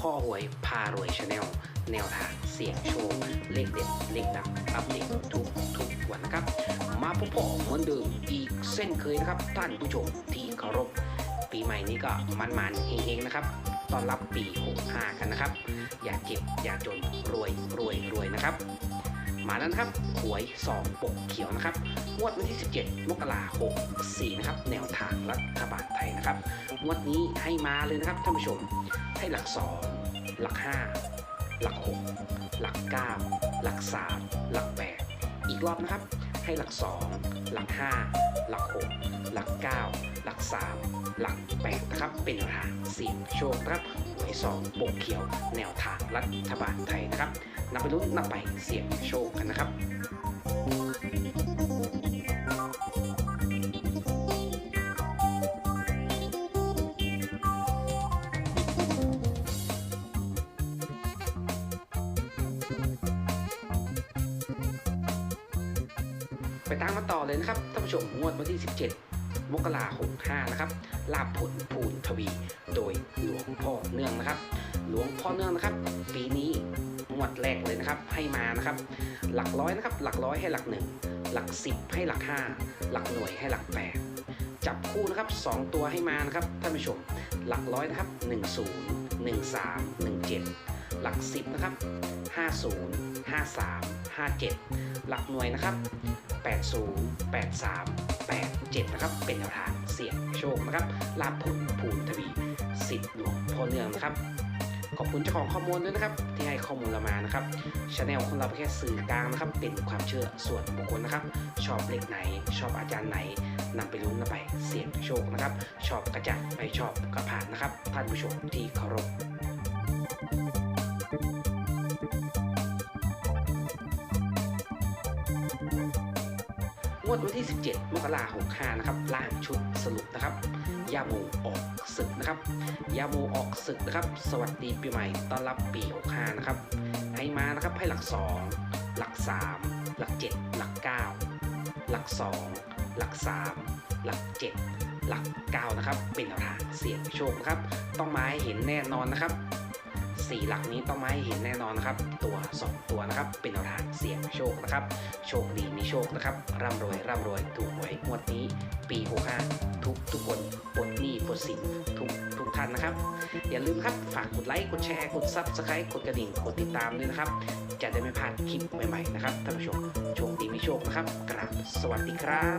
ข้อหวยพารวยชาแนลแนวทางเสี่ยงโชคเลขเด็ดเลขดังอัปเดตทุกทุกวันนะครับ มาพบผมเหมือนเดิมอีกเส้นเคยนะครับ ท่านผู้ชมที่เคารพปีใหม่นี้ก็มันๆเฮงๆนะครับ ต้อนรับปี 65 กันนะครับ อย่าเจ็บอย่าจนรวยรวยรวยนะครับ มาแล้วนะครับหวยสองปกเขียวนะครับงวดวันที่ 17 มกราคม64 นะครับ แนวทางรัฐบาลไทยนะครับงวดนี้ให้มาเลยนะครับท่านผู้ชม ให้หลัก 2 หลัก 5 หลัก 6 หลัก 9 หลัก 3 หลัก 8 อีกรอบนะครับ ให้หลัก 2 หลัก 5 หลัก 6 หลัก 9 3 หลัก8นะครับเป็นแนวทางเสี่ยงโชคนะครับหวยสองปกเขียวแนวทางรัฐบาลไทยนะครับนำไปลุ้นนำไปเสี่ยงโชคกันนะครับไปตามมาต่อเลยนะครับท่านผู้ชมงวดวันที่ 17 มกราคม65นะครับลาบผลภูนทวี โดยหลวงพ่อเนื่องนะครับ หลวงพ่อเนื่องนะครับ ปีนี้งวดแรกเลยนะครับ ให้มานะครับ หลักร้อยนะครับ หลักร้อยให้หลักหนึ่งหลักสิบให้หลักห้าหลักหน่วยให้หลักแปดจับคู่นะครับสองตัวให้มานะครับท่านผู้ชม หลักร้อยนะครับ 1 0 1 3 1 7 หลักสิบนะครับ 50 53 57 หลักหน่วยนะครับ 80 83 87 นะครับ เป็นแนวทางเสี่ยงโชคนะครับ ลาบผลภูมิทวีสิทธิ์หลวงพ่อเนื่องนะครับ ขอบคุณเจ้าของข้อมูลด้วยนะครับ ที่ให้ข้อมูลเรามานะครับชาแนลของเราแค่สื่อกลางนะครับ เป็นความเชื่อส่วนบุคคลนะครับ ชอบเลขไหน ชอบอาจารย์ไหนนำไปลุ้นนำไปเสี่ยงโชคนะครับ ชอบกระจัดไม่ชอบกระผ่านนะครับ ท่านผู้ชมที่เคารพ งวดวันที่ 17 มกราคม65นะครับล่างชุดสรุปนะครับยาโมออกศึกนะครับยาโมออกศึกนะครับ สวัสดีปีใหม่ต้อนรับปี65นะครับให้มานะครับให้หลัก 2 หลัก 3 หลัก 7 หลัก 9 หลัก 2 หลัก 3 หลัก 7 หลัก 9 นะครับ เป็นแนวทางเสี่ยงโชคนะครับ ต้องมาให้เห็นแน่นอนนะครับสี่หลักนี้ต้องมาให้เห็นแน่นอนนะครับ ตัว 2 ตัวนะครับ เป็นแนวทางเสี่ยงโชคนะครับ โชคดีมี โชคนะครับ ร่ำรวย ร่ำรวย ถูกหวยงวดนี้ ปี65ทุกทุกคนปลดหนี้ปลดสินทุกทุกท่านนะครับ อย่าลืมครับ ฝากกดไลค์ กดแชร์ กดซับสไครต์กดกระดิ่ง กดติดตามด้วยนะครับ จะได้ไม่พลาดคลิปใหม่ๆนะครับท่านผู้ชม โชคดีมีโชคนะครับ กราบสวัสดีครับ